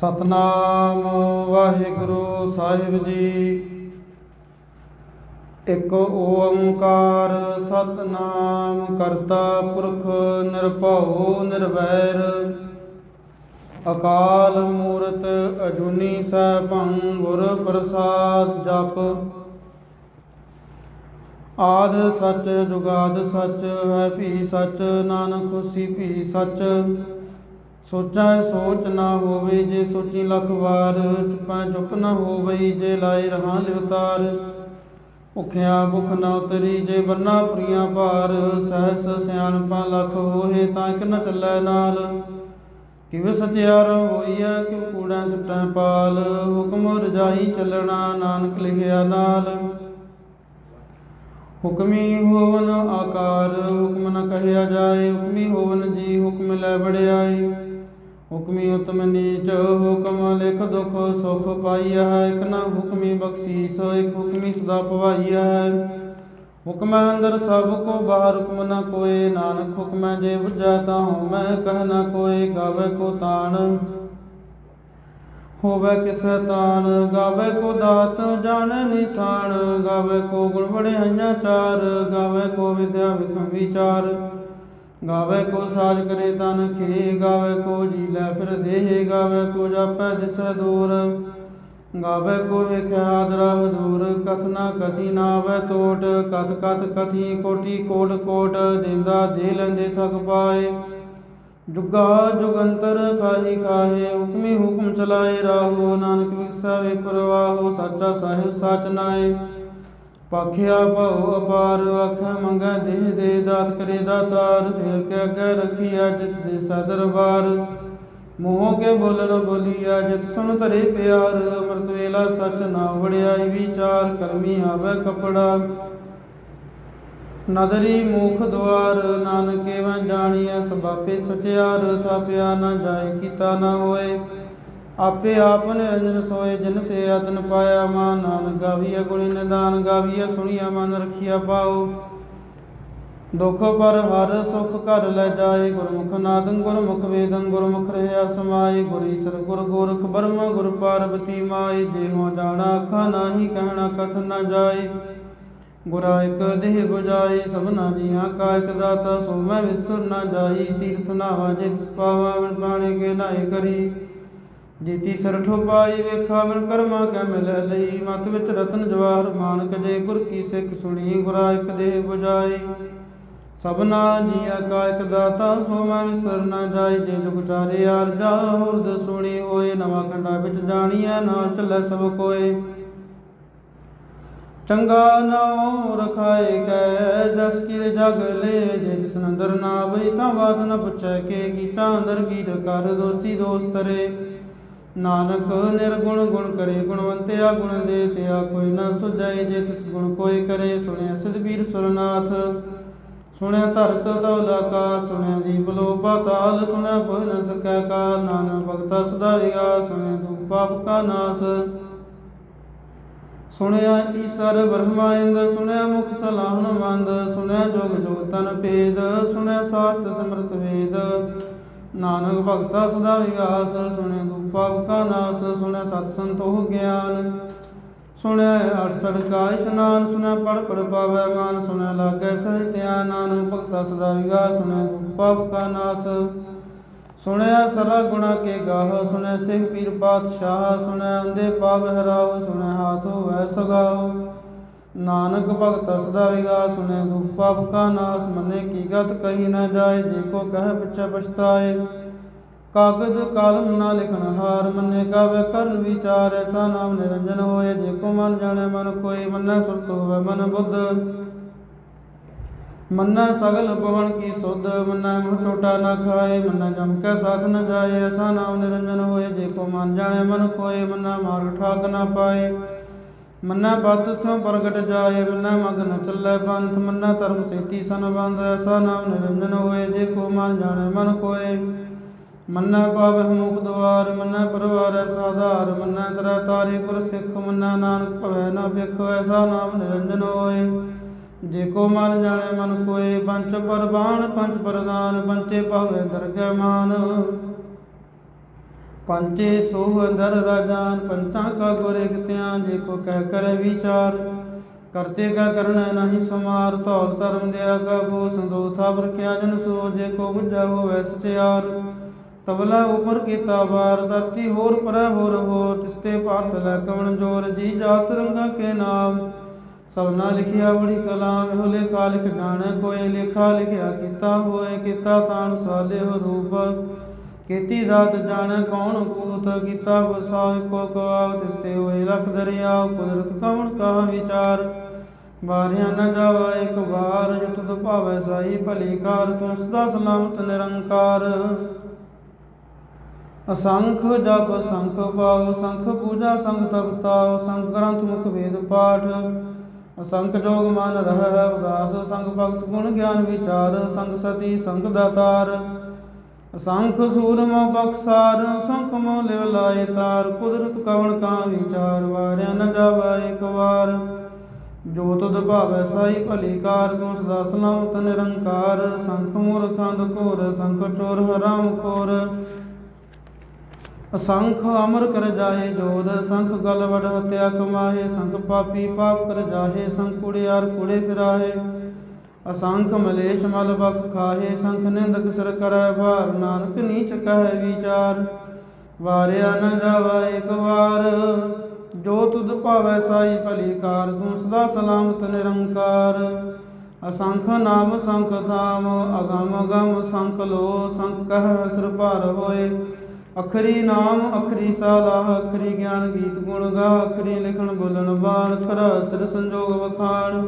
ਸਤਨਾਮ ਵਾਹਿਗੁਰੂ ਸਾਹਿਬ ਜੀ। ਇੱਕ ਓੰਕਾਰ ਸਤਨਾਮ ਕਰਤਾ ਪੁਰਖ ਨਿਰਭਉ ਨਿਰਵੈਰ। ਅਕਾਲ ਮੂਰਤ ਅਜੂਨੀ ਸੈਭੰ ਗੁਰ ਪ੍ਰਸਾਦ ਜਪ। ਆਦ ਸੱਚ ਜੁਗਾਦ ਸਚ, ਹੈ ਭੀ ਸੱਚ, ਨਾਨਕ ਖੁਸ਼ੀ ਭੀ ਸੱਚ। ਸੋਚਾਂ ਸੋਚ ਨਾ ਹੋਵੇ ਜੇ ਸੋਚੀ ਲੱਖ ਵਾਰ, ਚੁਪੈ ਚੁੱਪ ਨਾ ਹੋਵੇ ਜੇ ਲਾਏ ਰਹਾ ਲਿਵਤਾਰ। ਭੁਖਿਆ ਭੁਖ ਨਾ ਉਤਰੀ ਜੇ ਬੰਨਾ ਪੁਰੀਆਂ ਭਾਰ, ਸਹਸ ਸਿਆਣਪਾਂ ਲਖ ਹੋਏ ਤਾਂ ਇਕ ਨ ਚੱਲੈ ਨਾਲ। ਕਿਵ ਸਚਿਆਰ ਹੋਈਐ ਕਿਵ ਕੂੜੈ ਟੁੱਟੈ ਪਾਲ, ਹੁਕਮ ਰਜਾਈ ਚੱਲਣਾ ਨਾਨਕ ਲਿਖਿਆ ਨਾਲ। ਹੁਕਮੀ ਹੋਵਨ ਆਕਾਰ, ਹੁਕਮ ਨ ਕਹਿਆ ਜਾਏ, ਹੁਕਮੀ ਹੋਵਨ ਜੀ ਹੁਕਮ ਲੈ ਬੜਿਆਏ ਹੁਕਮੀ ਉਤਮ ਨੀਚ, ਹੁਕਮ ਲਿਖ ਦੁਖ ਸੁਖ ਪਾਈਆ ਹੈ, ਇਕ ਨਾ ਹੁਕਮੀ ਬਖਸ਼ੀਸ, ਇਕ ਹੁਕਮੀ ਸਦਾ ਪਵਾਈਆ ਹੈ। ਹੁਕਮ ਅੰਦਰ ਸਭ ਕੋ, ਬਾਹਰ ਹੁਕਮ ਨ ਕੋਏ, ਨਾਨਕ ਹੁਕਮ ਜੇ ਬੁਝੈ ਤਾਂ ਹਉ ਮੈਂ ਕਹਿ ਨ ਕੋਏ, ਗਾਵੇ ਕੋ ਤਾਣ। ਹੋਵੇ ਕਿਸੈ ਤਾਨ ਗਾਵੇ ਕੋ ਦਾਤ ਜਾਣੈ ਨਿਸ਼ਾਨ। ਗਾਵੇ ਕੋ ਗੁਣ ਬੜਿਆਈਆਂ ਚਾਰ, ਗਾਵੇ ਕੋ ਵਿਦਿਆ ਵਿਖਮ ਵਿਚਾਰ ਗਾਵੇ ਕੋ ਸਾਜ ਕਰੇ ਤਨ ਖੇ, ਗਾਵੇ ਕੋ ਜੀ ਲੈ ਫਿਰ ਦੇਹ, ਗਾਵੇ ਕੋ ਜਾਪੈ ਦਿਸੈ ਦੂਰ। ਗਾਵੇ ਕੋ ਵੇਖਿਆ ਆਦਰਾ ਹਦੂਰ ਕਥਨਾ ਕਥੀ ਨਾ ਆਵੈ ਕਥ ਕਥ ਕਥੀ ਕੋਟੀ ਕੋਟ ਕੋਟ, ਦਿੰਦਾ ਦੇ ਲੈਂਦੇ ਥਕ ਪਾਏ। ਜੁਗਾ ਜੁਗੰਤਰ ਖਾਹੀ ਖਾਹੇ, ਹੁਕਮੀ ਹੁਕਮ ਚਲਾਏ ਰਾਹੋ, ਨਾਨਕ ਵਿਸਾ ਵੇ ਪ੍ਰਵਾਹੋ, ਸਾਚਾ ਸਾਹਿਬ ਸਾਚ ਨਾਏ। ਪਾਖਿਆ ਭਉ ਅਪਾਰ ਆਖੈ ਮੰਗੈ ਦੇਹ ਦੇ ਦਾਤ ਕਰੇ ਦਾਤਾਰ ਫੇਰ ਕੇ ਅੱਗੇ ਰਖੀਆ ਜਿਤ ਦੇ ਸਦਰਬਾਰ। ਮੋਹ ਕੇ ਬੋਲਣ ਬੋਲੀਆ ਜਿਤ ਸੁਨ ਧਰੇ ਪਿਆਰ, ਅੰਮ੍ਰਿਤ ਵੇਲਾ ਸਚ ਨਾ ਵੜਿਆਈ ਵਿਚਾਰ, ਕਰਮੀ ਆਵੇ ਕਪੜਾ। ਨਦਰੀ ਮੁਖ ਦਵਾਰ ਨਾਨਕੇ ਮੈਂ ਜਾਣੀਐ ਸਬਾਪੇ ਸਚਿਆਰ, ਥਾਪਿਆ ਨਾ ਜਾਏ ਕੀਤਾ ਨਾ ਹੋਏ। ਆਪੇ ਆਪ ਨਿਰੰਜਨ ਸੋਏ ਜਿਨ ਸੇ ਆਤਨ ਪਾਇਆ ਮਾ ਨਾਨਕ ਗਾਵੀਆ ਗੁਣੀ ਨਿਦਾਨ ਗਾਵੀਐ ਸੁਣੀਆ ਮਨ ਰਖੀਆ ਪਾਉ ਦੁਖ ਪਰ ਹਰ ਸੁਖ ਘਰ ਲੈ ਜਾਏ, ਗੁਰਮੁਖ ਨਾਦੰ ਗੁਰਮੁਖ ਵੇਦੰ, ਗੁਰਮੁਖ ਰਹਿਆ ਸਮਾਏ, ਗੁਰ ਈਸਰ ਗੁਰ ਗੋਰਖ ਬਰਮ ਗੁਰ ਪਾਰਬਤੀ ਮਾਏ ਜੇ ਜਾਣਾ ਅੱਖਾਂ ਨਾਹੀ, ਕਹਿਣਾ ਕਥ ਨਾ ਜਾਏ। ਗੁਰਾ ਇਕ ਦੇਹ 부ਜਾਈ ਸਭਨਾ ਜੀਆਂ ਕਾ ਇਕ ਦਾਤਾ, ਸੋ ਮੈਂ ਵਿਸੁਰ ਨਾ ਜਾਈ, ਤੀਰਥ ਨਾਵਾ ਜਿਤ ਪਾਵਾ ਵਣ ਬਾਣੇ ਕੇ ਨਾਏ ਕਰੀ। ਜੀਤੀ ਸਰਠੋ ਪਾਈ ਵੇਖਾ ਵਨ ਕਰਮਾ ਕੈ ਮਿਲ ਲਈ। ਮਤ ਵਿੱਚ ਰਤਨ ਜਵਾਹਰ ਮਾਨਕ ਜੇ ਗੁਰ ਕੀ ਸਿੱਖ ਸੁਣੀ, ਗੁਰਾ ਇਕ ਦੇਹ 부ਜਾਈ ਸਭਨਾ ਜੀਆ ਕਾ ਇਕ ਦਾਤਾ, ਸੋ ਮੈਂ ਵਿਸਰ ਨਾ ਜਾਈ। ਜੇ ਜੁਗ ਚਾਰੇ ਆਰਜਾ ਹੁਰਦ ਸੁਣੀ ਹੋਏ। ਨਵਾਂ ਖੰਡਾ ਵਿੱਚ ਜਾਣੀਐ ਨਾਲ ਚੱਲੈ ਸਭ ਕੋਏ। ਚੰਗਾ ਨਾਉ ਰਖਾਏ ਕੈ, ਜਸ ਕੀ ਜਗ ਲੈ। ਜੇ ਜਿਸ ਅੰਦਰ ਨਾ ਬਈ, ਤਾਂ ਬਾਤ ਨ ਪੁੱਛੈ ਕੇ ਕੀਤਾ। ਅੰਦਰ ਕੀ ਕਰ ਦੋਸੀ ਦੋਸਤ ਨਾਨਕ ਨਿਰਗੁਣ ਗੁਣ ਕਰੇ ਗੁਣਵੰਤਿਆ ਗੁਣ ਦੇ ਤਿਆ ਕੋਈ ਨਾ ਸੁਝਾਈ ਜੇ ਤਿਸ ਗੁਣ ਕੋਈ ਕਰੇ, ਸੁਣਿਆ ਸਿਦਬੀਰ ਸੁਰਨਾਥ। ਸੁਣਿਆ ਧਰਤ ਤੌਲਾ ਕਾ ਸੁਣਿਆ ਦੀਪ ਲੋ ਪਾਤਾਲ ਸੁਣਿਆ ਕੋਈ ਨ ਸਕੈ ਕਾ ਨਾਨਕ ਭਗਤਾ ਸਦਾ ਵਿਗਾ ਸੁਣਿਆ ਦੁਖ ਪਾਪ ਕਾ ਨਾਸ। ਸੁਣਿਆ ਈਸਰ ਬ੍ਰਹਮਾ ਇੰਦ, ਸੁਣਿਆ ਮੁਖ ਸਲਾਹਨ ਮੰਦ, ਸੁਣਿਆ ਜੋਗ ਜੋਗ ਤਨ ਭੇਦ, ਸੁਣਿਆ ਸਾਸਤ ਸਮਰਤ ਵੇਦ। ਨਾਨਕ ਭਗਤਾ ਸਦਾ ਵਿਗਾਸ ਸੁਣਿਆ ਦੁਖ ਪਾਪ ਕਾ ਨਾਸ, ਸੁਣਿਆ ਸਤ ਸੰਤੋਖ ਗਿਆਨ। ਸੁਣਿਆ ਅਠਸਠ ਕਾ ਇਸ਼ਨਾਨ, ਸੁਣਿਆ ਪੜ ਪੜ ਪਾਵੈ ਮਾਨ, ਸੁਣਿਆ ਲਾਗੈ ਸਹਿ ਧਿਆਨ, ਨਾਨਕ ਭਗਤਾ ਸਦਾ ਵਿਗਾਸ, ਸੁਣਿਆ ਦੁਖ ਪਾਪ ਕਾ ਨਾਸ। ਸੁਣਿਆ ਸਰਾ ਗੁਣਾ ਕੇ ਗਾਹ, ਸੁਣਿਆ ਸਿਖ ਪੀਰ ਪਾਤਸ਼ਾਹ, ਸੁਣਿਆ ਅੰਦੇ ਪਾਵ ਹਰਾਓ, ਸੁਣਿਆ ਹਾਥ ਹੋਵੈ ਸਗਾਓ। ਨਾਨਕ ਭਗਤ ਸਦਾ ਵਿਗਾ ਸੁਨੇ ਦੁਖ ਪਾਪ ਕਾ ਨਾਸ ਮਨੇ, ਕੀ ਗਤ ਕਹੀ ਨਾ ਜਾਏ, ਜੇ ਕੋ ਕਹੈ ਪਿਛੈ ਪਛਤਾਏ। ਕਾਗਦ ਕਲਮ ਨਾ ਲਿਖਣ ਹਾਰ ਮੰਨੇ, ਕਾਵੇ ਕਰਨ ਵਿਚਾਰ ਐਸਾ ਨਾਮ ਨਿਰੰਜਨ ਹੋਏ। ਜੇ ਕੋ ਮਨ ਜਾਣੈ, ਮਨ ਕੋਈ ਮੰਨੈ ਸੁਰਤ ਹੋਵੇ ਮਨ ਬੁੱਧ। ਮੰਨਾ ਸਗਲ ਪਵਨ ਕੀ ਸੁਧ, ਮੰਨਾ ਮੁਹ ਟੋਟਾ ਨਾ ਖਾਏ, ਮੰਨਾ ਜਮ ਕੈ ਸਾਥ ਨ ਜਾਏ ਐਸਾ ਨਾਮ ਨਿਰੰਜਨ ਹੋਏ। ਜੇ ਕੋ ਮਨ ਜਾਣੈ, ਮਨ ਕੋਏ ਮੰਨਾ ਮਾਰਗ ਠਾਕ ਨਾ ਪਾਏ। ਮੰਨਾ ਪਤ ਸਿਉ ਪ੍ਰਗਟ ਜਾਏ ਮੰਨਾ ਮਗ ਨ ਪੰਥ ਮੰਨਾ ਧਰਮ ਸੇਤੀ ਸਨ ਬੰਦ ਐਸਾ ਨਾਮ ਨਿਰੰਜਨ ਹੋਏ, ਜੇ ਕੋ ਮਨ ਜਾਣੈ ਮਨ ਕੋਏ ਮੰਨਾ ਪਾਵਹਿ ਮੁਖ ਦਵਾਰ, ਮੰਨਾ ਪਰਵਾਰ ਐਸਾ ਮੰਨਾ ਤਰਾ ਤਾਰੇ ਗੁਰ ਸਿੱਖ, ਮੰਨਾ ਨਾਨਕ ਭਵੈ ਨਾ ਵਿਖ ਐਸਾ ਨਾਮ ਨਿਰੰਜਨ ਹੋਏ। ਜੇ ਕੋ ਮਨ ਜਾਣੇ ਮਨ ਕੋਏ ਪੰਚ ਪਰਵਾਨ ਪੰਚ ਪ੍ਰਦਾਨ ਪੰਚੇ ਭਾਵੇਂ ਦਰਗਹਿ ਮਾਨ। ਪੰਚੇ ਸੋ ਅੰਦਰ ਰਾਜਾਨ, ਪੰਚਾਂ ਕਾ ਗੁਰੇ ਕਿਤਿਆਂ ਜੇ ਕੋ ਕਹਿ ਕਰ ਵਿਚਾਰ। ਕਰਤੇ ਕਾ ਕਰਨਾ ਨਹੀਂ ਸਮਾਰ, ਧੌਲ ਧਰਮ ਦਿਆ ਕਾ ਬੋ, ਸੰਦੋਥਾ ਵਰਖਿਆ ਜਨ ਸੋ ਜੇ ਕੋ ਬੁਝਾ ਹੋਵੈ ਸਚਿਆਰ। ਤਬਲਾ ਉਪਰ ਕੀਤਾ ਬਾਰ ਧਰਤੀ ਹੋਰ ਪਰੈ ਹੋਰ ਹੋਰ ਤਿਸਤੇ ਭਾਰਤ ਲੈ ਕਵਣ ਜੋਰ, ਜੀ ਜਾਤ ਰੰਗਾ ਕੇ ਨਾਮ। ਸਭਨਾ ਲਿਖਿਆ ਬੜੀ ਕਲਾਮ ਇਹੋ ਲੇਖਾ ਲਿਖ ਜਾਣੈ ਕੋਈ ਲੇਖਾ ਲਿਖਿਆ ਕੀਤਾ ਹੋਏ, ਕੀਤਾ ਤਾਣ ਸਾਲੇ ਹੋ ਰੂਪ। ਕੀਤੀ ਦਾਤ ਜਾਣੈ ਕੌਣ ਕੂਤ ਕੀਤਾ ਵਸਾਇ ਕੋ ਕਵਾਵ ਤਿਸਤੇ ਹੋਏ ਰਖ ਦਰਿਆ, ਕੁਦਰਤ ਕਵਣ ਕਾ ਵਿਚਾਰ? ਬਾਰਿਆ ਨ ਜਾਵਾ ਇੱਕ ਵਾਰ, ਜੁਤ ਦੁਭਾਵੈ ਸਾਈ ਭਲੀ ਕਾਰ ਤੂੰ ਸਦਾ ਸਲਾਮਤ ਨਿਰੰਕਾਰ। ਅਸੰਖ ਜਪ, ਸੰਖ ਪਾਉ, ਸੰਖ ਪੂਜਾ, ਸੰਖ ਤਪਤਾਉ ਸੰਖ ਗ੍ਰੰਥ ਮੁਖ ਵੇਦ ਪਾਠ। ਅਸੰਖ ਜੋਗ ਮਨ ਰਹਿ, ਉਦਾਸ ਸੰਗ ਭਗਤ ਗੁਣ ਗਿਆਨ ਵਿਚਾਰ ਸੰਗ ਸਤੀ ਸੰਗ ਦਾਤਾਰ। ਅਸੰਖ ਸੂਰਮਾ ਬਖਸਾਰ ਸੰਖ ਮੋ ਲਿਵ ਲਾਏ ਤਾਰ, ਕੁਦਰਤ ਕਵਣ ਕਾ ਵਿਚਾਰ, ਵਾਰਿਆ ਨ ਜਾਵਾ ਇੱਕ ਵਾਰ। ਜੋ ਤੁਧ ਭਾਵੈ ਸਾਈ ਭਲੀ ਕਾਰ, ਤੂੰ ਸਦਾ ਸਲਾਮਤ ਨਿਰੰਕਾਰ। ਸੰਖ ਮੂਰਖਾਂ ਘੋਰ, ਸੰਖ ਚੋਰ ਹਰਾਮ ਖੋਰ। ਅਸੰਖ ਅਮਰ ਕਰ ਜਾਏ ਜੋਦ ਸੰਖ ਗਲਵੜ ਹਤਿਆ ਕਮਾਏ ਸੰਖ ਪਾਪੀ ਪਾਪ ਕਰ ਜਾਹੇ, ਸੰਖ ਕੁੜੇ ਆਰ ਕੁੜੇ ਫਿਰਾਹੇ। ਅਸੰਖ ਮਲੇਸ਼ ਮਲ ਬਖ ਖਾਹੇ, ਸੰਖ ਨਿੰਦਕ ਸਿਰ ਕਰੈ ਭਾਰ ਨਾਨਕ ਨੀਚ ਕਹੈ ਵਿਚਾਰ। ਵਾਰਿਆ ਨ ਜਾਵਾ ਇੱਕ ਵਾਰ, ਜੋ ਤੁਧ ਭਾਵੈ ਸਾਈ ਭਲੀ ਕਾਰ, ਤੂੰ ਸਦਾ ਸਲਾਮਤ ਨਿਰੰਕਾਰ। ਅਸੰਖ ਨਾਮ ਸੰਖ ਧਾਮ, ਅਗਮ ਅਗਮ ਸੰਖ ਲੋ, ਸੰਖ ਕਹ ਸਿਰ ਭਾਰ ਹੋਏ। ਅਖਰੀ ਨਾਮ, ਅਖਰੀ ਸਾਲਾਹ ਅਖਰੀ ਗਿਆਨ ਗੀਤ ਗੁਣ ਗਾ, ਅਖਰੀ ਲਿਖਣ ਬੋਲਣ ਬਾਣ ਖਰਾ ਸਿਰ ਸੰਜੋਗ ਵਖਾਣ।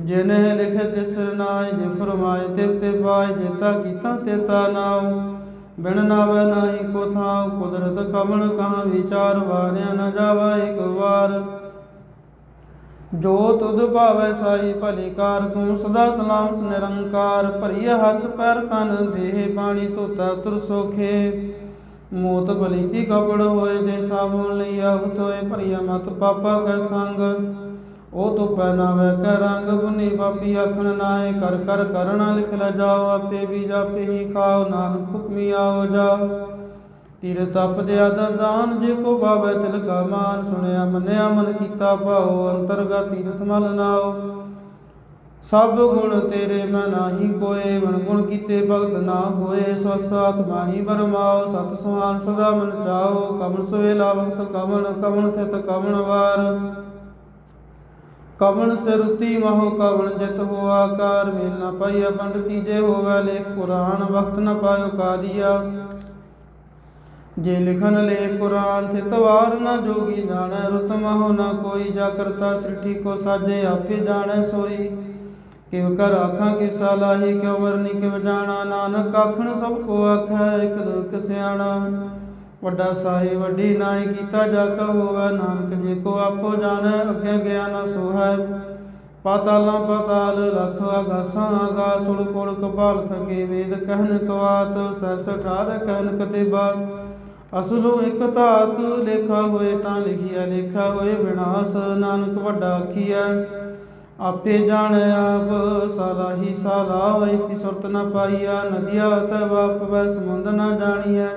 ਜਿਨੇ ਲਿਖੇ ਤਿਸ ਨਾਏ ਜੇ ਫਰਮਾਏ ਤਿਵ ਤੇ ਪਾਏ ਜੇਤਾ ਕੀਤਾ ਤੇਤਾ ਨਾਉ। ਬਿਨ ਨਾਵੇ ਨਾਹੀ ਕੋ ਥਾਉ, ਕੁਦਰਤ ਕਮਣ ਕਹਾਂ ਵਿਚਾਰ, ਵਾਰਿਆ ਨ ਜਾਵਾ ਇੱਕ ਵਾਰ। ਜੋ ਤੁਧ ਭਾਵੈ ਸਾਈ, ਭਲੀ ਕਾਰ, ਤੂੰ ਸਦਾ ਸਲਾਮਤ ਨਿਰੰਕਾਰ। ਭਰੀਏ ਹੱਥ ਪੈਰ ਤਨ, ਦੇਹ ਪਾਣੀ ਧੋਤਾ ਤੁਰ ਸੋਖੇ। ਮੋਤ ਬਲੀਤੀ ਕਪੜ ਹੋਏ, ਦੇ ਸਾਬੂਨ ਲਈ ਆਹ ਹੋਏ ਭਰੀਆ ਮਤ ਪਾਪਾ ਕੈ ਸੰਗ। ਉਹ ਤੋ ਪਹਿਨਾਵੇ ਕੈ ਰੰਗ ਬੁਨੀ ਪਾਪੀ ਆਖਣ ਨਾਏ ਕਰ ਕਰ, ਕਰਣਾ ਲਿਖ ਲ ਜਾਓ, ਆਪੇ ਵੀ ਜਾਪੇ ਹੀ ਖਾਓ, ਨਾਨਕ ਹੁਕਮੀ ਆਓ ਜਾ ਤੀਰ ਤਪ ਦਿਆ ਦਾਨ, ਜੇ ਕੋ ਬਾਵੇ ਤਿਲ ਕਾ ਮਾਨ, ਸੁਣਿਆ ਮੰਨਿਆ ਮਨ ਕੀਤਾ ਭਾਉ ਅੰਤਰਗਾ ਤੀਰਥ ਮਲ ਨਾਓ ਸਭ ਗੁਣ ਤੇਰੇ ਮੈਂ ਨਾਹੀ ਕੋਏ, ਮਨ ਗੁਣ ਕੀਤੇ ਭਗਤ ਨਾ ਹੋਏ, ਸਵਸਥ ਆਤਮਾ ਹੀ ਬਰਮਾਓ ਸਤ ਸੁਹਾਨ ਸਦਾ ਮਨ ਚਾਓ ਕਮਨ ਸੁਵੇਲਾ ਵਕਤ ਕਮਨ ਕਮਨ ਥਿਤ ਕਮਨ ਵਾਰ। ਕਵਣ ਸਿਰੁਤੀ ਮਹੋ ਕਵਣ ਜਿਤ ਹੋ ਆਕਾਰ ਮੇਲ ਨ ਪਾਈਆ ਪੰਡ ਤੀਜੇ ਹੋਵੇ ਲੇਖ ਪੁਰਾਣ ਵਕਤ ਨ ਪਾਇਓ ਕਾਦੀਆ। ਜੇ ਲਿਖਨ ਲੇ ਕੁਰਾਨ ਥਿਤ ਵਾਰ ਨ ਜੋਗੀ ਜਾਣੈ, ਰੁਤ ਮਹੋ ਨ ਕੋਈ ਜਾ ਕਰਤਾ ਸ੍ਰਿਠੀ ਕੋ ਸਾਜੇ ਆਪੇ ਜਾਣੈ ਸੋਈ। ਕਿਵ ਕਰ ਆਖਾਂ ਕਿ ਸਾਲਾਹੀ, ਕਿਉ ਵਰਨੀ ਕਿਵ ਜਾਣਾ, ਨਾਨਕ ਆਖਣ ਸਭ ਕੋ ਆਖੈ, ਇਕ ਦੁਖ ਸਿਆਣਾ। ਵੱਡਾ ਸਾਹਿਬ, ਵੱਡੀ ਨਾਈ ਕੀਤਾ ਜਾ ਕਾ ਹੋਵੇ ਨਾਨਕ ਜੇ ਕੋ ਆਪੋ ਜਾਣੈ, ਅੱਗੇ ਗਿਆਨ ਸੋਹੈ। ਪਾਤਾਲਾਂ ਪਾਤਾਲ ਲਖ ਆਗਾਸਾਂ ਆਗਾਸ ਉੜ ਕੋੜ ਕਪਾਲ ਥਕੇ ਵੇਦ ਕਹਿਨ ਕਵਾਤ ਸਸ ਠਾਰ ਕਹਿਨ ਕਤਿਬਾ ਅਸਲੋ ਇਕ ਧਾਤ ਲੇਖਾ ਹੋਏ ਤਾਂ ਲਿਖਿਆ ਲੇਖਾ ਹੋਏ ਵਿਨਾਸ਼, ਨਾਨਕ ਵੱਡਾ ਆਖੀਐ। ਆਪੇ ਜਾਣੈ ਆਪ, ਸਾਲਾ ਹੀ ਸਾਲਾ ਵੈਤੀ ਸੁਰਤ ਨ ਪਾਈਆ ਨਦੀਆ ਤੈ ਵਾਪ ਵੈ ਸਮੁੰਦ ਨ ਜਾਣੀਐ।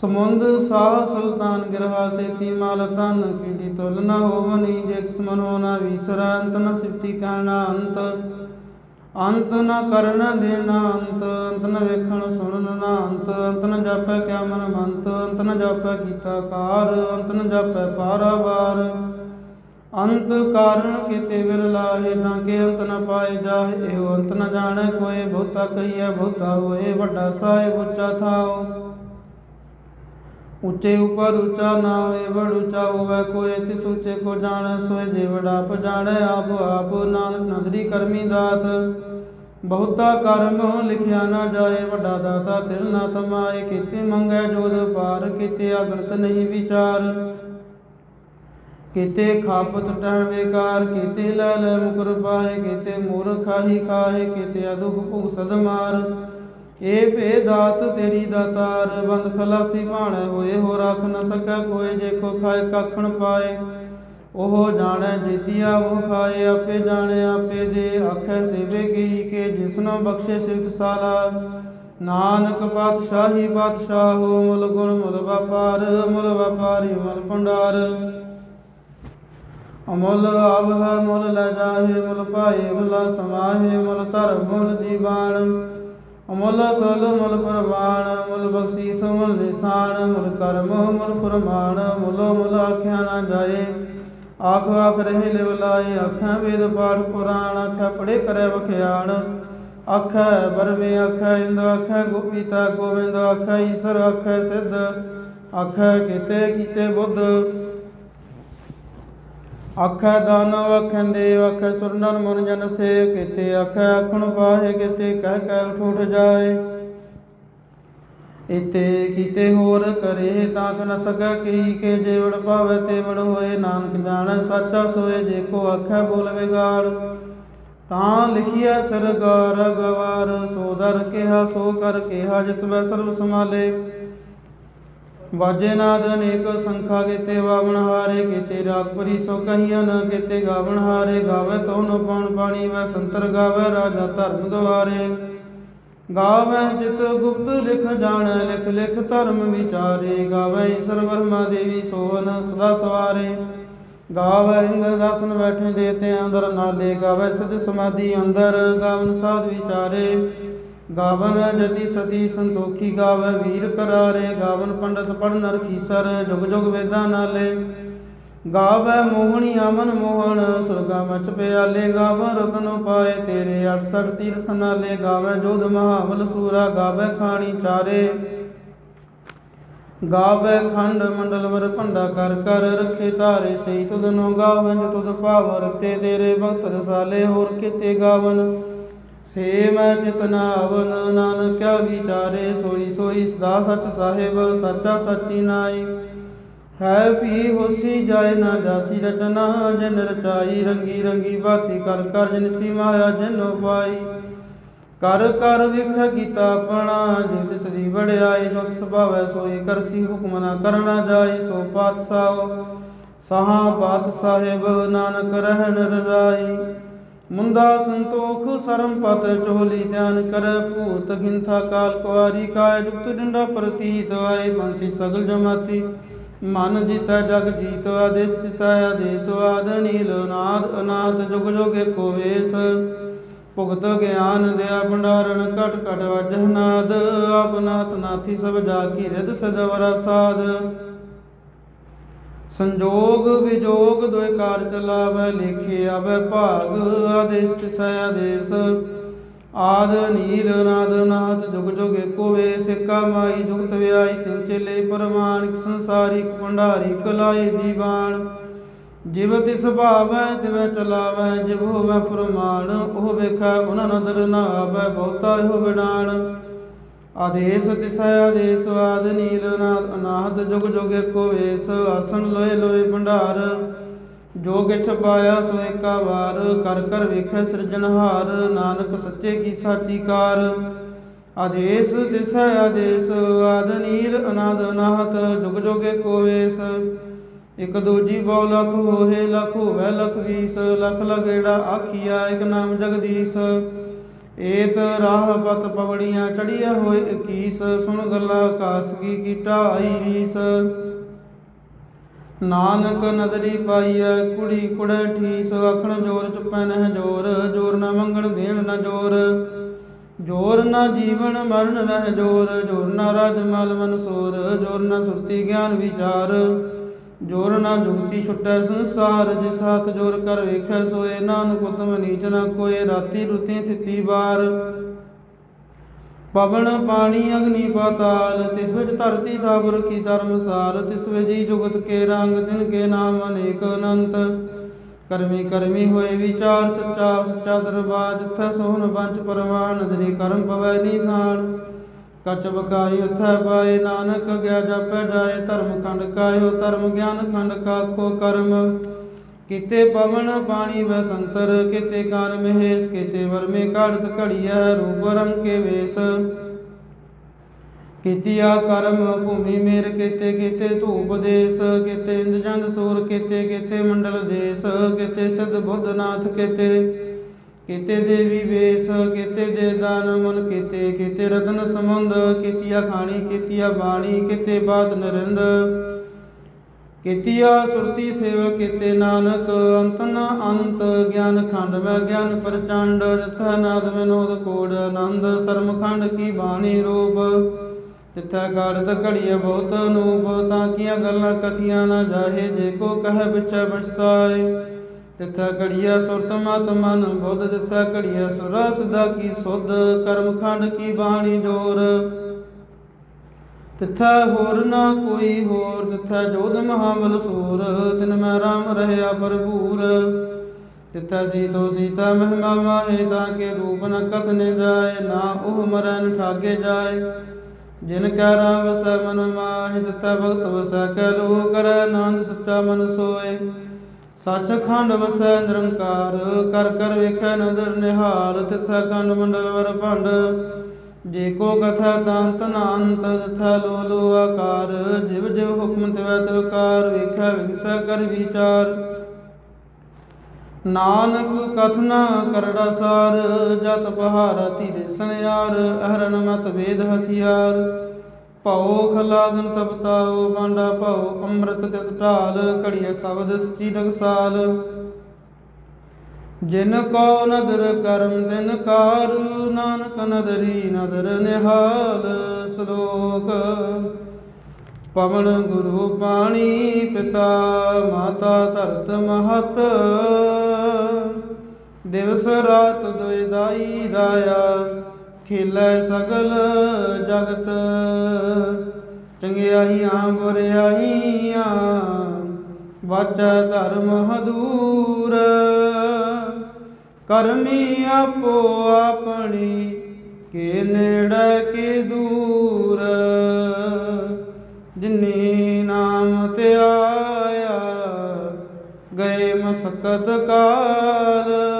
ਸਮੁੰਦ ਸਾਹ ਸੁਲਤਾਨ ਗਿਰਹਾ ਸੇਤੀ ਮਾਲ ਤਨ ਕੀਡੀ ਤੁਲ ਨ ਹੋਵਨੀ ਜੇ ਸਮਨ ਹੋਣਾ ਵਿਸਰਾ, ਅੰਤ ਨ ਸਿਫਤੀ ਕਹਿਣਾ ਅੰਤ। ਅੰਤ ਨ ਕਰਨ ਦੇਣਾ ਅੰਤ ਅੰਤ ਨ ਵੇਖਣ ਸੁਣਨ ਨਾ ਅੰਤ। ਅੰਤ ਨ ਜਾਪੈ ਕਿਆ ਮਨ ਮੰਤ, ਅੰਤ ਨ ਜਾਪੈ ਕੀਤਾ ਕਾਰ, ਅੰਤ ਨ ਜਾਪੈ ਪਾਰਾਵਾਰ ਅੰਤ ਕਾਰਨ ਕਿਤੇ ਵਿਰ ਲਾਹੇ, ਤਾਂ ਕਿ ਅੰਤ ਨ ਪਾਏ ਜਾਹੇ, ਇਹੋ ਅੰਤ ਨ ਜਾਣੈ ਕੋਏ ਬਹੁਤਾ ਕਹੀਐ, ਬਹੁਤਾ ਹੋਏ, ਵੱਡਾ ਸਾਹਿਬ ਉੱਚਾ ਥਾਓ ਉੱਚੇ ਉਪਰ ਉੱਚਾ ਨਾ ਹੋਏ ਉੱਚਾ ਹੋਵੇ ਕੋਏ ਤਿਸ ਉੱਚੇ ਕੋ ਜਾਣੈ, ਸੋਏ ਜੇ ਵਡਾ ਆਪ ਆਪ ਨਾਨਕ ਨਦਰੀ ਕਰਮੀ ਦਾਤ। ਬਹੁਤਾ ਕਰਮ ਲਿਖਿਆ ਨਾ ਜਾਏ, ਵੱਡਾ ਦਾਤਾ ਤਿਲ ਨਾ ਤਮਾਏ, ਕੀਤੇ ਮੰਗੈ ਜੋਦ ਪਾਰ ਕੀਤੇ ਅਗਨਤ ਨਹੀਂ ਵਿਚਾਰ। ਕੀਤੇ ਖਾਪਤ ਟਹਿ ਵੇਕਾਰ ਕੀਤੇ ਲੈ ਲੈ ਮੁਕਰ ਪਾਏ, ਕੀਤੇ ਮੂਰਖਾਹੀ ਖਾਏ, ਕੀਤੇ ਅਦੁਖ ਭੁਗ ਸਦ ਮਾਰ। ਏ ਭੇ ਦਾਤ ਤੇਰੀ ਦਾਤਾਰ ਬੰਦ ਖਲਾਸੀ ਭਾਣੈ ਹੋਏ ਹੋ ਰੱਖ ਨ ਸਕੈ ਕੋਏ, ਜੇ ਕੋ ਖਾਏ ਕਾਖਣ ਪਾਏ। ਉਹ ਜਾਣੈ ਜੀਤੀਆ, ਉਹ ਖਾਏ, ਆਪੇ ਜਾਣੈ, ਆਪੇ ਦੇ, ਆਖੈ ਸੇਵੇ ਗਈ ਕੇ ਜਿਸਨੋ ਬਖਸ਼ੇ ਸਿਫਤ ਸਾਲਾ। ਨਾਨਕ ਪਾਤਸ਼ਾਹੀ ਪਾਤਸ਼ਾਹੋ ਮੁਲ ਗੁਣ, ਮੁਲ ਵਪਾਰ, ਮੁਲ ਵਪਾਰੀ, ਮੁਲ ਭੰਡਾਰ। ਅਮੁੱਲ ਆਵਹ, ਮੁੱਲ ਲੈ ਜਾਹੇ, ਮੁੱਲ ਪਾਏ ਮੁੱਲ ਸਮਾਹੇ, ਮੁੱਲ ਧਰਮ, ਮੁੱਲ ਦੀਵਾਨ। ਅਮੁੱਲ ਤੁਲ ਮੁੱਲ ਪ੍ਰਮਾਣ ਮੁੱਲ ਬਖਸ਼ੀਸ ਮੁੱਲ ਨਿਸ਼ਾਨ ਮੁੱਲ ਕਰਮ, ਮੁੱਲ ਫਰਮਾਨ ਮੁੱਲੋ ਮੁੱਲ ਆਖਿਆ ਨਾ ਜਾਏ। ਆਖ ਆਖ ਰਹੇ ਲਿਵ ਲਾਏ, ਆਖਾਂ ਵੇਦ ਪਾਠ ਪੁਰਾਣ, ਆਖਾਂ ਪੜੇ ਕਰੇ ਵਖਿਆਣ। ਆਖੈ ਬਰਮੇ ਆਖੈ ਇੰਦ, ਆਖੈ ਗੋਪੀਤਾ ਗੋਵਿੰਦ, ਆਖੈ ਈਸ਼ਰ, ਆਖੈ ਸਿੱਧ, ਆਖੈ ਕੀਤੇ ਕੀਤੇ ਬੁੱਧ। ਆਖੈ ਦਾਨਵ ਆਖੈ ਦੇਵ ਆਖੈ ਸੁਰਨਰ ਮਨ ਜਨ ਸੇ, ਕੀਤੇ ਆਖੈ ਆਖਣ ਪਾਹੇ ਕੀਤੇ ਕਹਿ ਕਹਿ ਉਠ ਜਾਏ। ਇਤੇ ਕੀਤੇ ਹੋਰ ਕਰੇ ਤਾਂ ਕ ਨ ਸਕੈ ਕੀ, ਕੇ ਜੇਵੜ ਭਾਵੈ ਤੇ ਹੋਏ, ਨਾਨਕ ਜਾਣੈ ਸਾਚਾ ਸੋਏ, ਜੇ ਕੋ ਆਖੈ ਬੋਲ ਵਿਗਾੜ ਤਾਂ ਲਿਖਿਆ ਸਰਗਾਰ ਗਵਾਰ, ਸੋ ਦਰ ਕਿਹਾ, ਸੋ ਕਰ ਕਿਹਾ ਜਿਤਵੈ ਸਰਬ ਸਮਾਲੇ ਵਾਜੇ ਨਾਦ ਅਨੇਕ ਸੰਖਾ ਕੀਤੇ, ਵਾਵਣ ਹਾਰੇ ਕੀਤੇ, ਰਾਗ ਪਰੀ ਸੋ ਕਹੀਆਂ ਨ ਕੀਤੇ, ਗਾਵਣ ਹਾਰੇ ਗਾਵੇ ਤੋ ਨ ਪਉਣ ਪਾਣੀ ਵੈ ਸੰਤਰ ਗਾਵੇ, ਰਾਜਾ ਧਰਮ ਦੁਆਰੇ ਗਾਵੇ ਚਿਤ ਗੁਪਤ ਲਿਖ ਜਾਣੈ, ਲਿਖ ਲਿਖ ਧਰਮ ਵਿਚਾਰੇ। ਗਾਵੇ ਈਸ਼ਰ ਵਰਮਾ ਦੇਵੀ ਸੋਹਨ ਸਦਾ ਸਵਾਰੇ। ਗਾਵੇ ਇੰਦਰ ਦਰਸ਼ਨ ਬੈਠੇ ਦੇਤੇ ਅੰਦਰ ਨਾਲੇ। ਗਾਵੇ ਸਿਧ ਸਮਾਧੀ ਅੰਦਰ, ਗਾਵਨ ਸਾਧ ਵਿਚਾਰੇ। ਗਾਵਨ ਜਤੀ ਸਤੀ ਸੰਤੋਖੀ ਗਾਵੇ ਵੀਰ ਕਰਾਰੇ, ਗਾਵਨ ਪੰਡਤ ਪੜ ਨਰਖੀਸਰ ਜੁਗ ਜੁਗ ਵੇਦਾਂ ਨਾਲੇ। ਗਾਵੇ ਮੋਹਣੀ ਅਮਨ ਮੋਹਨ ਸੁਰਗਾ ਮਚ ਪਿਆਲੇ, ਗਾਵੇ ਰਤਨ ਪਾਏ ਤੇਰੇ 68 ਤੀਰਥ ਨਾਲੇ। ਗਾਵੇ ਜੋਧ ਮਹਾਵਲ ਸੂਰਾ, ਗਾਵੇ ਖਾਣੀ ਚਾਰੇ। ਗਾਵੇ ਖੰਡ ਮੰਡਲ ਵਰ ਭੰਡਾ ਕਰ ਕਰ, ਰਖੇ ਧਾਰੇ ਸਈ ਤੁਧ ਨੋ ਗਾਵਨ ਤੁਧ ਭਾਵ ਰਤੇ ਤੇਰੇ ਭਗਤ ਰਸਾਲੇ, ਹੋਰ ਕਿਤੇ ਗਾਵਨ। ਸੇ ਮੈਂ ਚਿਤਨਾਵਨ ਨਾਨਕਿਆ ਵਿਚਾਰੇ, ਸੋਈ ਸੋਈ ਸਦਾ ਸਚ ਸਾਹਿਬ, ਸੱਚਾ ਸੱਚੀ ਨਾਈ। ਹੈ ਵੀ ਹੋਸੀ ਜਾਏ ਨਾ ਜਾਸੀ ਰਚਨਾ, ਜਿਨ ਰਚਾਈ ਰੰਗੀ ਰੰਗੀ ਬਾਤੀ ਕਰ ਕਰ ਜਿਨ ਸੀ ਮਾਇਆ ਜਿਨੋ ਪਾਈ। ਕਰ ਕਰ ਵਿਖ ਗੀਤਾ ਆਪਣਾ ਜਿਨ ਤਿਸ ਦੀ ਵੜਿਆਈ ਜੋ ਸੁਭਾਵੈ, ਸੋਈ ਕਰਸੀ ਹੁਕਮ ਨਾ ਕਰਨਾ ਜਾਈ, ਸੋ ਪਾਤਸ਼ਾਹ, ਸਹਾ ਪਾਤ ਸਾਹਿਬ ਨਾਨਕ ਰਹਿਣ ਰਜ਼ਾਈ। ਮੁੰਦਾ ਸੰਤੋਖ, ਸਰਮ ਪਤ ਚੋਲੀ ਧਿਆਨ ਕਰ, ਭੂਤ ਗਿੰਥਾ ਕਾਲ ਕੁਆਰੀ ਕਾਇ ਜੁਗਤ ਡੰਡਾ ਪ੍ਰਤੀਤ ਆਏ ਬੰਤੀ ਸਗਲ ਜਮਾਤੀ। ਮਨ ਜੀਤਾ ਜਗ ਜੀਤ, ਆਦੇਸ ਦਿਸਾ ਆਦੇਸ ਆਦ ਨੀਲ ਨਾਦ ਅਨਾਥ ਜੁਗ ਜੁਗ ਏਕੋ ਵੇਸ। ਭੁਗਤ ਗਿਆਨ ਦਿਆ ਭੰਡਾਰਨ, ਘਟ ਘਟ ਵਜਹ ਨਾਦ। ਆਪਨਾਥ ਨਾਥੀ ਸਭ ਜਾ ਕੀ ਰਿਦ ਸਦਵਰਾ ਸਾਧ ਸੰਜੋਗ ਵਿਜੋਗ ਦੋਇ ਕਾਰ ਚਲਾਵੈ, ਲੇਖੇ ਆਵੈ ਭਾਗ ਆਦੇਸ ਤਿਸੈ ਆਦੇਸ। ਆਦ ਨੀਲ ਨਾਦ ਨਾਥ ਜੁਗ ਜੁਗ ਏਕੋ ਵੇ, ਸਿੱਕਾ ਮਾਈ ਜੁਗਤ ਵਿਆਈ ਤਿਨ ਚੇਲੇ ਪਰਮਾਨਿਕ ਸੰਸਾਰਿਕ ਭੰਡਾਰੀ ਕਲਾਈ ਦੀਵਾਨ। ਜਿਵ ਤਿਸ ਭਾਵੈ, ਤਿਵੈ ਚਲਾਵੈ, ਜਿਵ ਹੋਵੈ ਫਰਮਾਨ, ਉਹ ਵੇਖੈ, ਉਹਨਾਂ ਨਦਰ ਨਾ ਆਵੈ ਬਹੁਤਾ ਇਹੋ ਵਿਡਾਣ ਆਦੇਸ ਤਿਸੈ ਆਦੇਸ ਆਦ ਨੀਲ ਨਾਦ ਅਨਾਹਤ ਜੁਗ ਜੁਗ ਏਕੋ ਵੇਸ, ਆਸਣ ਲੋਏ ਲੋਏ ਭੰਡਾਰ। ਜੋ ਕਿਛ ਪਾਇਆ ਸੋ ਏਕਾ ਵਾਰ, ਕਰ ਕਰ ਵੇਖੈ ਸਿਰਜਣਹਾਰ ਨਾਨਕ ਸੱਚੇ ਕੀ ਸਾਚੀ ਕਾਰ। ਆਦੇਸ ਤਿਸੈ ਆਦੇਸ ਆਦ ਨੀਲ ਅਨਾਦ, ਅਨਾਹਤ ਜੁਗ ਜੁਗ ਏਕੋ ਇਕ ਦੂਜੀ ਬਹੁ ਲਖ ਹੋਏ, ਲਖ ਹੋਵੇ ਲਖ ਵੀਸ, ਲਖ ਲਗੇੜਾ ਆਖੀਆ ਇਕ ਨਾਮ ਜਗਦੀਸ਼। ਏਤ ਰਾਹ ਪਤ ਪਵੜੀਆਂ ਚੜੀਆਂ ਹੋਏ 21 ਸੁਣ ਗੱਲਾਂ ਕਾਸਗੀ ਕੀਟਾ ਆਈ ਰੀਸ। ਨਾਨਕ ਨਦਰੀ ਪਾਈਐ ਕੁੜੀ ਕੁੜੈ ਠੀਸ, ਆਖਣ ਜੋਰ ਚੁੱਪੈ ਨਹਿ ਜੋਰ ਜੋਰ ਨਾ ਮੰਗਣ ਦੇਣ ਨਾ ਜੋਰ। ਜੋਰ ਨਾ ਜੀਵਨ ਮਰਨ ਰਹਿ ਜੋਰ ਜੋਰ ਨਾ ਰਾਜ ਮਲ ਮਨਸੂਰ ਜੋਰ ਨਾ ਸੁਰਤੀ ਗਿਆਨ ਵਿਚਾਰ। ਜੋਰ ਨਾ ਜੁਗਤੀ ਛੁਟੈ ਸੰਸਾਰ, ਜਿਸ ਹੱਥ ਜੋਰ ਕਰ ਵੇਖੈ, ਸੋਏ ਨਾਨਕ ਉਤਮ ਨੀਚ ਨਾ ਕੋਏ, ਰਾਤੀ ਰੁਤੀ ਥਿਤੀ ਬਾਰ ਪਵਨ ਪਾਣੀ ਅਗਨੀ ਪਾਤਾਲ, ਤਿਸ ਵਿੱਚ ਧਰਤੀ ਥਾਵਰ ਕੀ ਧਰਮਸਾਰ ਤਿਸ ਵਿੱਚ ਜੀ ਜੁਗਤ ਕੇ ਰੰਗ ਦਿਨ ਕੇ ਨਾਮ ਅਨੇਕ ਅਨੰਤ। ਕਰਮੀ ਕਰਮੀ ਹੋਏ ਵਿਚਾਰ, ਸੱਚਾ ਸੱਚਾ ਦਰਬਾਰ, ਜਿੱਥੈ ਸੋਹਣ ਬੰਚ ਪਰਵਾਨ ਦਰੀ ਕਰਮ ਪਵੈ ਨੀਸਾਨ। ਕਚ ਬਕਾਈ ਉਥੈ ਪਾਏ, ਨਾਨਕ ਗਿਆ ਜਾਪੈ ਜਾਏ, ਧਰਮ ਖੰਡ ਕਾਇਓ, ਧਰਮ ਗਿਆਨ ਖੰਡ ਕਾਖੋ ਕਰਮ। ਕਿਤੇ ਪਵਨ ਪਾਣੀ ਵੈ ਸੰਤਰ, ਕਿਤੇ ਕਾਨ ਮਹੇਸ਼, ਕਿਤੇ ਵਰਮੇ ਕਾੜਤ ਘੜੀਐ, ਰੂਪ ਰੰਗ ਕੇ ਵੇਸ। ਕੀਤਿਆ ਕਰਮ ਭੂਮੀ ਮੇਰ, ਕੀਤੇ ਕੀਤੇ ਧੂਪ ਦੇਸ, ਕੀਤੇ ਇੰਦ ਸੂਰ, ਕੀਤੇ ਕੀਤੇ ਮੰਡਲ ਦੇਸ, ਕੀਤੇ ਸਿਧ ਬੁੱਧ ਨਾਥ, ਕੀਤੇ ਕੀਤੇ ਦੇਵੀ ਵੇਸ, ਕੀਤੇ ਦੇ ਦਾਨ ਮਨ ਕੀਤੇ ਕੀਤੇ ਰਤਨ ਸਮੁੰਦ ਕੀਤੀਆ ਖਾਣੀ, ਕੀਤੀਆ ਬਾਣੀ, ਕੀਤੇ ਬਾਤ ਨਰਿੰਦ, ਕੀਤੀਆ ਸੁਰਤੀ ਸੇਵ ਕੀਤੇ ਨਾਨਕ, ਅੰਤ ਨ ਅੰਤ ਗਿਆਨ ਖੰਡ ਮੈਂ ਗਿਆਨ ਪ੍ਰਚੰਡ, ਜਿਥੈ ਨਾਦ ਵਿਨੋਦ ਕੋੜ ਆਨੰਦ ਸਰਮ ਖੰਡ ਕੀ ਬਾਣੀ ਰੂਪ ਤਿਥੈ ਕਾਰਤ ਘੜੀਏ ਬਹੁਤ ਅਨੂਪ, ਤਾਂ ਕੀਆਂ ਗੱਲਾਂ ਕਥੀਆਂ ਨਾ ਜਾਹੇ, ਜੇ ਕੋ ਕਹੈ ਵਿਚੈ ਬਸਤਾਏ ਤਿਥਾ ਘੜੀਆ ਸੁਰਤ ਮਤ ਮਨ ਬੁੱਧ ਤਿਥੈ ਘੜੀਆ ਸੁਰਾ ਸਦਾ ਕੀ ਸੁਧ, ਕਰਮ ਖੰਡ ਕੀ ਬਾਣੀ ਜੋਰ। ਤਿਥੈ ਹੋਰ ਨਾ ਕੋਈ ਹੋਰ, ਤਿਥੈ ਜੋਧ ਮਹਾਬਲ ਸੂਰ, ਤਿਨ ਮੈਂ ਰਾਮ ਰਹਿਆ ਭਰਪੂਰ। ਤਿਥੈ ਸੀਤੋ ਸੀਤਾ ਮਹਿਮਾ ਮਾਹੇ, ਤਾਂ ਕੇ ਰੂਪ ਨ ਕਥਨੇ ਜਾਏ, ਨਾ ਉਹ ਮਰੈ ਨ ਠਾਗੇ ਜਾਏ। ਜਿਨ ਕੈ ਰਾਮ ਵਸੈ ਮਨ ਮਾਹਿ, ਤਿਥਾ ਭਗਤ ਵਸੈ ਕੈ ਲੋ ਕਰੈ ਆਨੰਦ, ਸੱਚਾ ਮਨ ਸੋਏ। ਸੱਚ ਖੰਡ ਵਸੈ ਨਿਰੰਕਾਰ, ਕਰ ਕਰ ਵੇਖੈ ਨਦਰ ਨਿਹਾਲ, ਤਿਥੈ ਖੰਡ ਮੰਡਲ ਵਰ ਭੰਡ। ਜੇ ਕੋ ਕਥਾ ਤੰਤ ਨਾੰਤ, ਤਥਾ ਲੋ ਆਕਾਰ। ਜਿਵ ਜਿਵ ਹੁਕਮ ਤਿਵੈ ਤਿਵਕਾਰ ਵੇਖੈ ਵਿਗਸੈ ਕਰ ਵਿਚਾਰ। ਨਾਨਕ ਕਥਨਾ ਕਰੜਾ ਸਾਰ ਜਤ ਪਹਾਰਾ ਧੀਰੇ ਸਨਿਆਰ ਅਹਰਨ ਮਤ ਵੇਦ ਹਥਿਆਰ। ਭਉ ਖਲਾਗਨ ਤਪਤਾਉ ਬਾਂਡਾ ਭਉ ਅੰਮ੍ਰਿਤ ਤਿਤ ਢਾਲ, ਘੜੀਏ ਸ਼ਬਦ ਸਚੀ ਟਕਸਾਲ ਜਿਨ ਕੋ ਨਦਰ ਕਰਮ ਤਿਨ ਕਾਰੂ, ਨਾਨਕ ਨਦਰੀ ਨਦਰ ਨਿਹਾਲ ਸ਼ਲੋਕ। ਪਵਨ ਗੁਰੂ ਪਾਣੀ ਪਿਤਾ, ਮਾਤਾ ਧਰਤ ਮਹਤ। ਦਿਵਸ ਰਾਤ ਦੁਇ ਦਾਈ ਦਾਇਆ ਖੇਲੈ ਸਗਲ ਜਗਤ। ਚੰਗਿਆਈਆਂ, ਬੁਰਿਆਈਆਂ, ਵਾਚੈ ਧਰਮ ਹਦੂਰ। ਕਰਮੀ ਆਪੋ ਆਪਣੀ, ਕੇ ਨੇੜੇ, ਕੇ ਦੂਰ। ਜਿਨੀ ਨਾਮ ਤੇ ਆਇਆ, ਗਏ ਮਸਕਤ ਕਾਲ।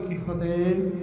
好的。